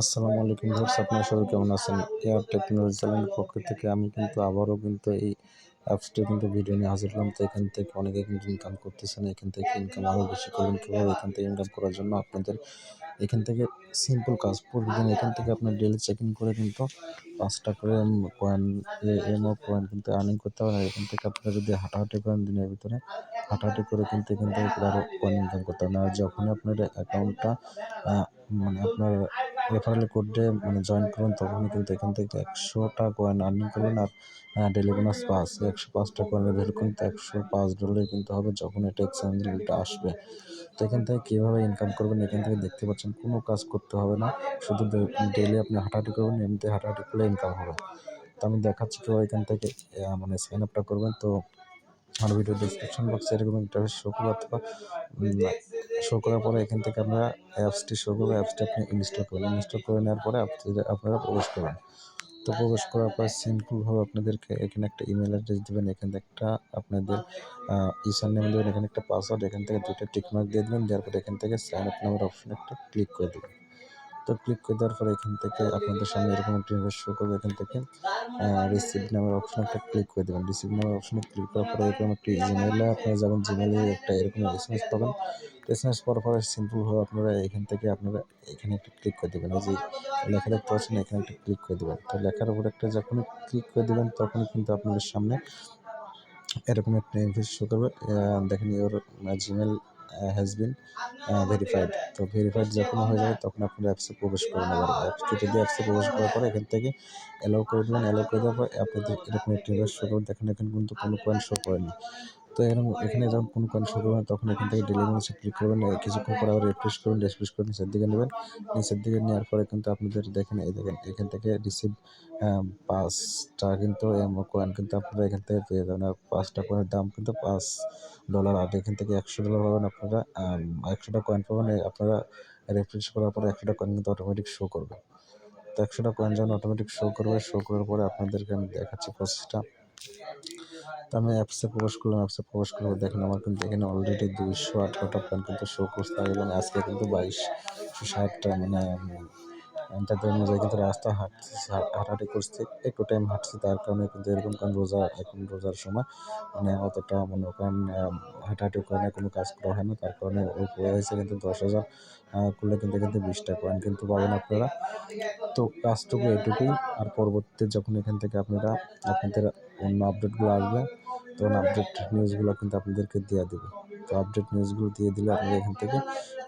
আসসালামু আলাইকুম ভিউয়ার্স, আপনারা সবাই কেমন আছেন? এয়ার টেকনোলজি চ্যানেলের পক্ষ থেকে আমি কিন্তু আবারও কিন্তু এই অ্যাপসটি কিন্তু ভিডিও নিয়ে হাজির হলাম। তো এখান থেকে অনেকে কিন্তু ইনকাম করতেছেন, এখান থেকে ইনকাম আরও বেশি করবেন কীভাবে? এখান থেকে ইনকাম করার জন্য আপনাদের এখান থেকে সিম্পল কাজ, প্রতিদিন এখান থেকে আপনার ডেলি চেকিং করে কিন্তু পাঁচটা করে কয়েন এমও কয়েন কিন্তু আর্নিং করতে পারেন এখান থেকে আপনারা যদি হাঁটাহাঁটি করেন দিনের ভিতরে, হাঁটাহাঁটি করে কিন্তু এখান থেকে আরও কয়েন ইনকাম করতে পারেন আর যখন আপনার অ্যাকাউন্টটা মানে আপনার রেফারেল কোড মানে জয়েন করবেন তখনই কিন্তু এখান থেকে একশোটা কয়েন আর্নিং করবেন আর ডেলি বোনাস পাস একশো পাঁচটা কয়েনের ভ্যালু কিন্তু একশো পাঁচ ডলারে কিন্তু হবে যখন এটা এক্সচেঞ্জটা আসবে। তো এখান থেকে কীভাবে ইনকাম করবেন, এখান থেকে দেখতে পাচ্ছেন কোনো কাজ করতে হবে না, শুধু ডেলি আপনি হাঁটাহাঁটি করবেন, এমনিতে হাঁটাহাঁটি করলে ইনকাম হবে। তো আমি দেখাচ্ছি কেউ এখান থেকে মানে সাইন আপটা করবেন। তো আমার ভিডিও ডিসক্রিপশন বক্সে এরকম একটা শো করবে অথবা শো করার পরে এখান থেকে আমরা অ্যাপসটি শো করবে অ্যাপসটি আপনি ইনস্টল করবেন। ইনস্টল করে নেওয়ার পরে আপনারা প্রবেশ করবেন। তো প্রবেশ করার পর সিম্পলভাবে আপনাদেরকে এখানে একটা ইমেল অ্যাড্রেস দেবেন। এখান থেকে একটা আপনাদের ইসার নেম দেবেন। এখানে একটা পাসওয়ার্ড এখান থেকে দুটো টিকমার্ক দিয়ে দেবেন। দেওয়ার পরে এখান থেকে সাইন আপ নামের অপশন একটা ক্লিক করে দেবেন। তো ক্লিক করে দেওয়ার পরে এখান থেকে আপনাদের সামনে এরকম একটা ইনভেস্ট শো করবে এখান থেকে। রিসিভ নামের অপশন একটা ক্লিক করে দেবেন। রিসিভ নামের অপশনে ক্লিক করার পরে এরকম একটি জিমেলে আপনারা যাবেন জিমেলে একটা এরকম এস এম এস পাবেন। এস এম এস পাওয়ার পরে সিম্পলভাবে আপনারা এখান থেকে আপনারা এখানে একটা ক্লিক করে দেবেন। যে লেখা দেখতে পাচ্ছেন, এখানে একটা ক্লিক করে দেবেন। তো লেখার উপর একটা যখনই ক্লিক করে দেবেন, তখনই কিন্তু আপনাদের সামনে এরকম একটা ইনভেস্ট শো করবে। দেখেন your Gmail has been verified তো ভেরিফাইড যখন হয়ে যাবে, তখন আপনার অ্যাপসে প্রবেশ করে নেবেন অ্যাপসটি যদি অ্যাপসে প্রবেশ করার পরে এখান থেকে অ্যালাউ করে দেবেন। অ্যালাউ করে দেওয়ার পর আপনাদের এরকম একটি ইন্টারেস্ট শো করবে দেখেন। এখানে কিন্তু কোনো পয়েন্ট শো করেনি। তো এরকম এখানে যখন কোনো পয়েন্ট শো করবেন তখন এখান থেকে ডেলিভারি ক্লিক করবেন কিছুক্ষণ পরে আবার রিফ্রেশ করবেন রিফ্রেশ করে নিচের দিকে নেবেন। নিচের দিকে নেওয়ার পরে কিন্তু আপনাদের দেখেন, এই দেখেন, এখান থেকে রিসিভ পাঁচটা কিন্তু কয়েন কিন্তু আপনারা এখান থেকে পেয়ে যাবেন। আর পাঁচটা কয়েনের দাম কিন্তু পাঁচ ডলার আর এখান থেকে একশো ডলার পাবেন আপনারা একশোটা কয়েন পাবেন আপনারা রিফ্রেশ করার পরে একশোটা কয়েন কিন্তু অটোমেটিক শো করবে তো একশোটা কয়েন যখন অটোমেটিক শো করবে শো করার পরে আপনাদেরকে আমি দেখাচ্ছি প্রসেসটা আমি অ্যাপসে প্রবেশ করলাম অ্যাপসে প্রবেশ করব দেখেন আমার কিন্তু এখানে অলরেডি দুইশো আঠারোটা প্যান কিন্তু শো করতে এবং আজকে কিন্তু বাইশশো ষাটটা মানে তাদের অনুযায়ী কিন্তু রাস্তা হাঁটছে হাঁটাহাঁটি করছি। একটু টাইম হাঁটছে, তার কারণে কিন্তু এরকম কারণ রোজা, এখন রোজার সময় মানে অতটা মনে করেন হাঁটাহাঁটি করে কোনো কাজ করা হয় না। তার কারণে হয়েছে কিন্তু দশ হাজার করলে কিন্তু কিন্তু বিশটা কয়েন কিন্তু পাবেন আপনারা। তো কাজটুকু এটুকুই। আর পরবর্তীতে যখন এখান থেকে আপনারা আপনাদের অন্য আপডেটগুলো আসবে, তখন আপডেট নিউজগুলো কিন্তু আপনাদেরকে দিয়ে দেবে। তো আপডেট নিউজগুলো দিয়ে দিলে আপনারা এখান থেকে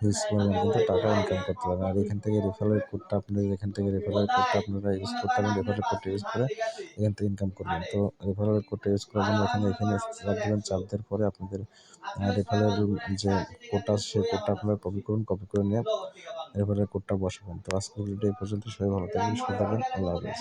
ইউজ করবেন, কিন্তু টাকা ইনকাম করতে পারবেন। আর এখান থেকে রেফারেল কোডটা আপনাদের, এখান থেকে রেফারেল কোডটা আপনারা ইউজ করতে পারেন রেফারেল কোডটা ইউজ করে এখান থেকে ইনকাম করবেন। তো রেফারেল কোডটা ইউজ করার জন্য এখানে এখানে চাপ দেবেন, চাপ দেওয়ার পরে আপনাদের রেফারেল যে কোডটা সেই কোডটা আপনারা কপি করুন কপি করে নিয়ে রেফারেল কোডটা বসাবেন। তো আজকের ভিডিও এই পর্যন্ত, সবাই ভালো থাকবেন থাকবেন, আল্লাহ হাফেজ।